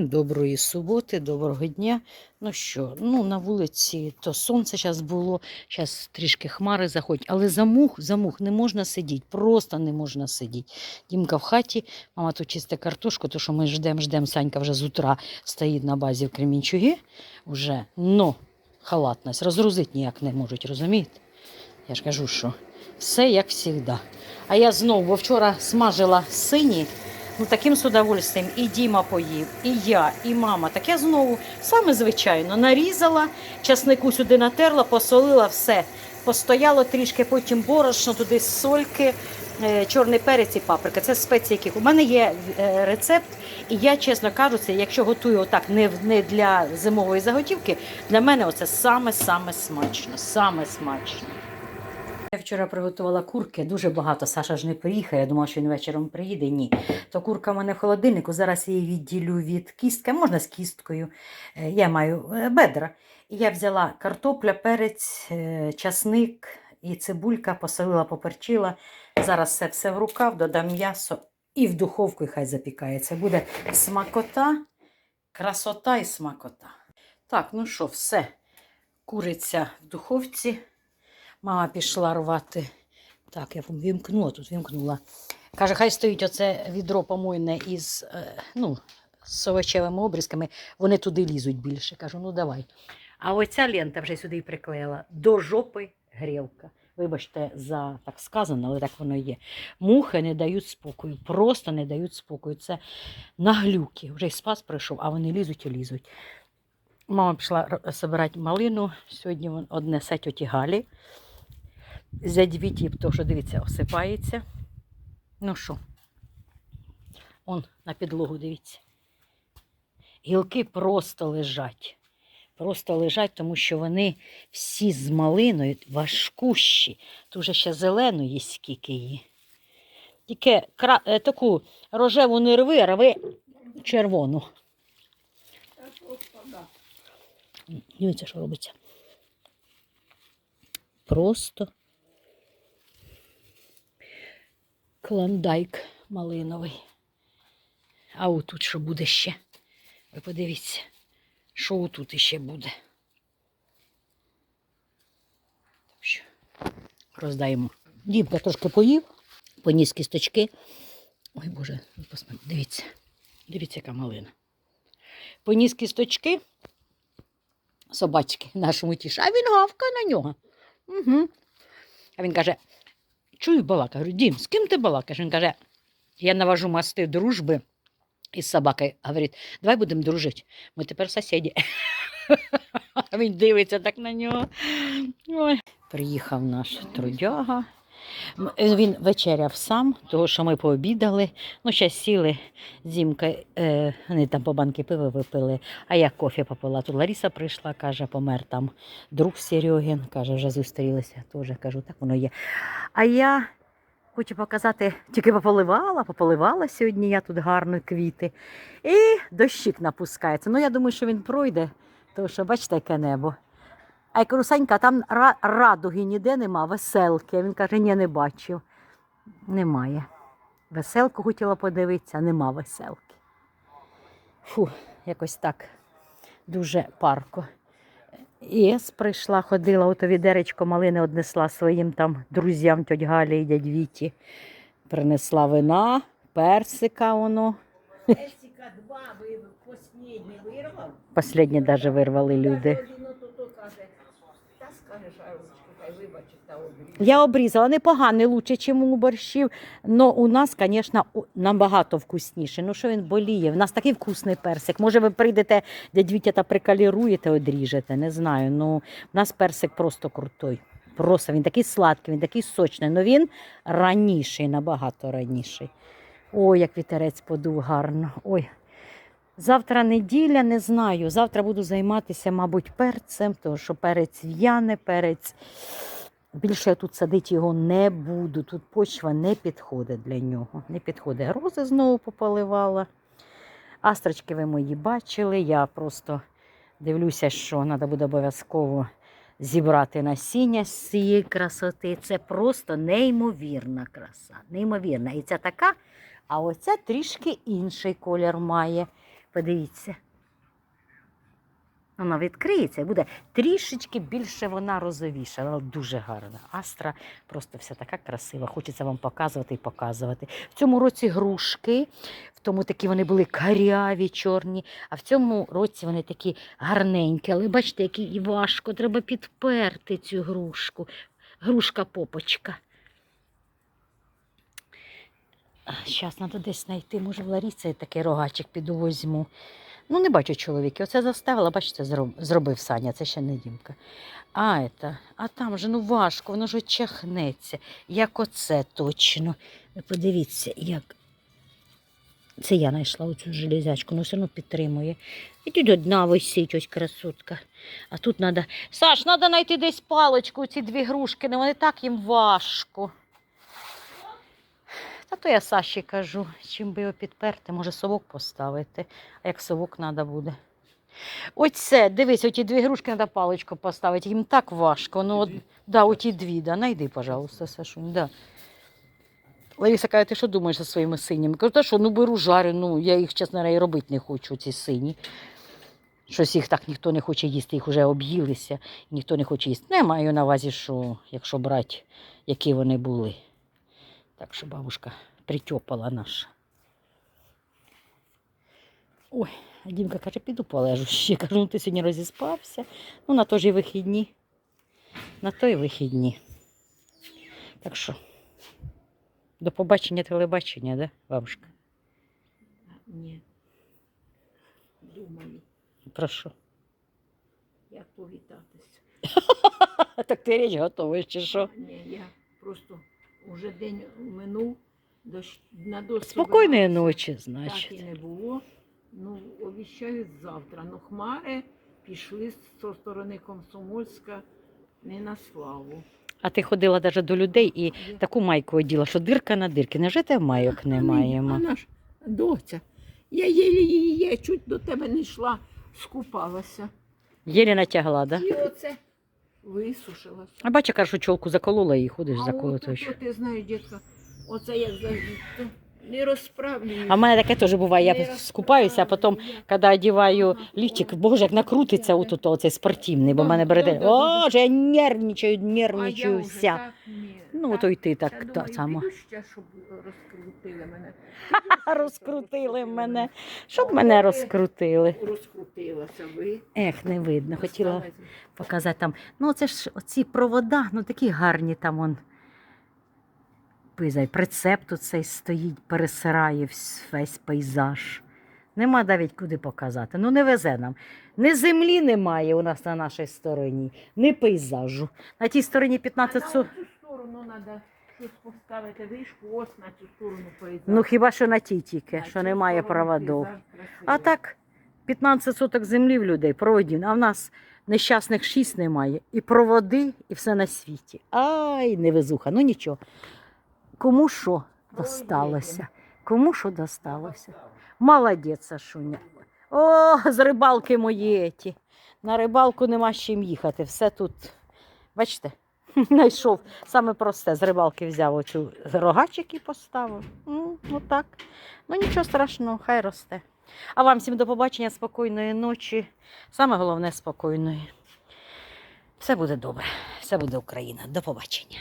Доброї суботи, доброго дня. Ну що, ну на вулиці то сонце зараз було, зараз трішки хмари заходять, але за мух, за мух не можна сидіти, просто не можна сидіти. Дімка в хаті, мама тут чисте картошку, то що ми ждемо, ждемо, Санька вже з утра стоїть на базі в Кремінчугі, вже, но халатність, розгрузити ніяк не можуть, розумієте? Я ж кажу, що все як завжди. А я знову, бо вчора смажила сині, Ну, таким з удовольствием і Діма поїв, і я, і мама. Так я знову саме звичайно нарізала, часнику сюди натерла, посолила все. Постояло трішки, потім борошно, туди сольки, е, чорний перець і паприка. Це спеції, які у мене є е, рецепт. І я, чесно кажучи, якщо готую отак не, не для зимової заготівки, для мене оце саме-саме смачно. Саме смачно. Я вчора приготувала курки, дуже багато. Саша ж не приїхав. Я думала, що він вечором приїде. Ні. То курка в мене в холодильнику. Зараз я її відділю від кістки, можна з кісткою. Е, Я маю е, бедра. І я взяла картопля, перець, е, часник і цибулька, посолила, поперчила. Зараз все, все в рукав, додам м'ясо і в духовку, і хай запікається. Буде смакота, красота і смакота. Так, ну що, все. Куриця в духовці. Мама пішла рвати. Так, я вімкнула, тут вімкнула. Каже, хай стоїть оце відро помойне із е, ну, з обрізками, вони туди лізуть більше. Кажу, ну давай. А оця лента вже сюди приклеїла. До жопи грілка. Вибачте, за так сказано, але так воно є. Мухи не дають спокою, просто не дають спокою. Це наглюки. Вже й спас прийшов, а вони лізуть і лізуть. Мама пішла збирати малину. Сьогодні вон однесе тьоті Галі. Зять Віті, то що дивіться, осипається. Ну що, он на підлогу дивіться. Гілки просто лежать. Просто лежать, тому що вони всі з малиною важкущі. Тут вже ще зеленої скільки її. Тільки кра... е, таку рожеву не рви, а рви червону. Дивіться, що робиться. Просто клондайк малиновий. А отут що буде ще? Ви подивіться, що отут іще буде. Так що роздаємо. Дімка трошки поїв, поніс кісточки. Ой Боже, ви дивіться, дивіться, яка малина. Поніс кісточки собачки нашому тіш, а він гавкає на нього. Угу. А він каже: чую балака. Говорю, Дім, з ким ти балакаєш? Він каже, я навожу мости дружби із собакою. Говорить, давай будемо дружити. Ми тепер сусіди. А він дивиться так на нього. Ой. Приїхав наш трудяга. Е, Він вечеряв сам, тому що ми пообідали. Ну, ще сіли зімка, е, вони там по банки пива випили, а я кофе попила. Тут Лариса прийшла, каже, помер там друг Серегін, каже, вже зустрілися. Теж кажу, так воно є. А я хочу показати, тільки пополивала, пополивала сьогодні я тут гарно квіти. І дощик напускається. Ну, я думаю, що він пройде, тому що бачите, яке небо. А я кажу, Санька, там радуги ніде нема, веселки. А він каже, ні, не бачив. Немає. Веселку хотіла подивитися, нема веселки. Фу, якось так. Дуже парко. Єс прийшла, ходила, ото відеречко малини однесла своїм там друзям, тьоть Галі і дядь Віті. Принесла вина, персика воно. Персика два ви последній вирвав. Последнє даже вирвали люди. Каже, один ото то каже, та скажеш, а ручки, хай вибачить та обріж. Я обрізала непогано, лучше, ніж у борщів. Но у нас, звісно, набагато вкусніше. Ну що він боліє? У нас такий вкусний персик. Може, ви прийдете, дядь Вітя, та прикаліруєте, одріжете. Не знаю. Ну, у нас персик просто крутой. Просто він такий сладкий, він такий сочний. Ну він раніший, набагато раніший. Ой, як вітерець подув гарно. Ой. Завтра неділя, не знаю. Завтра буду займатися, мабуть, перцем, тому що перець в'яне, перець. Більше я тут садити його не буду. Тут почва не підходить для нього. Не підходить. Рози знову пополивала. Астрочки ви мої бачили. Я просто дивлюся, що треба буде обов'язково зібрати насіння з цієї красоти. Це просто неймовірна краса. Неймовірна. І ця така, а оця трішки інший колір має. Подивіться. Вона відкриється і буде трішечки більше вона розовіша, але дуже гарна. Астра просто вся така красива. Хочеться вам показувати і показувати. В цьому році грушки, в тому такі вони були каряві, чорні, а в цьому році вони такі гарненькі. Але бачите, які і важко. Треба підперти цю грушку. Грушка попочка. Зараз треба десь знайти. Може, в Ларіці такий рогачик піду возьму. Ну, не бачу чоловіка. Оце заставила, бачите, зробив Саня, це ще не Дімка. А, это, а там же ну важко, воно ж чахнеться. Як оце точно. Подивіться, як. Це я знайшла оцю железячку, ну все одно підтримує. І тут одна висить, ось красотка. А тут треба. Саш, треба знайти десь паличку, ці дві грушки, не вони так їм важко. Та то я Саші кажу, чим би його підперти, може совок поставити, а як совок треба буде. Оце, дивись, оті дві грушки треба паличку поставити, їм так важко. Ну, от, да, оті дві, да, найди, пожалуйста, Сашунь, да. Лариса каже, ти що думаєш за своїми синіми? Кажу, та що, ну беру жарю, ну я їх, чесно, і робити не хочу, ці сині. Щось їх так ніхто не хоче їсти, їх вже об'їлися, ніхто не хоче їсти. Я маю на увазі, що якщо брати, які вони були. Так що бабушка притьопала наша. Ой, а Дімка каже, піду полежу ще. Кажу, ну ти сьогодні розіспався. Ну, на то ж і вихідні. На то і вихідні. Так що, до побачення телебачення, да, бабушка? Ні. Думаю, Про що? як повітатися. Так ти річ готовиш, чи що? Ні, я просто уже день минув, дощ, на дощ Спокійної ночі, Так і значить. не було. Ну, обіцяють завтра. Ну, хмари пішли з сторони Комсомольська не на славу. А ти ходила навіть до людей і таку майку оділа, що дирка на дирки. Невже те майок не А маємо? Вона ж доця. Я єлі її є, чуть до тебе не йшла, скупалася. Єлі натягла, да? І оце висушилася. А бачиш, кажу, що чолку заколола і ходиш заколотою. от, от, ти знаєш, дітка, оце як завжди, не розправлюю. А в мене таке теж буває. Я скупаюся, а потім, коли одіваю ліфчик, боже, як накрутиться отут оцей спортивний, бо в мене бере. Да, да, да, О, я нервничаю, нервничаю Ну, то й ти так та думаю, само. піду ще, щоб розкрутили мене. Розкрутили мене. Щоб мене розкрутили. Розкрутилася ви. Ех, не видно. Хотіла показати там. Ну, це ж оці провода, ну такі гарні там он. Пизай, прицеп тут цей стоїть, пересирає весь пейзаж. Нема навіть куди показати. Ну не везе нам. Ні землі немає у нас на нашій стороні, ні пейзажу. На тій стороні 15 А су... на треба щось поставити вишку, ось на цю сторону пейзаж. Ну хіба що на тій тільки, що немає красивий. А так, 15 соток землі в людей, проводів. А в нас нещасних 6 немає. І проводи, і все на світі. Ай, невезуха. Ну нічого. Кому що досталося? Кому що досталося? Молодець, Сашуня. О, з рибалки мої. На рибалку нема з чим їхати. Все тут, бачите, знайшов саме просте. З рибалки взяв оцю рогачик і поставив. Ну, так. Ну нічого страшного, хай росте. А вам всім до побачення, спокійної ночі. Саме головне спокійної. Все буде добре. Все буде Україна. До побачення.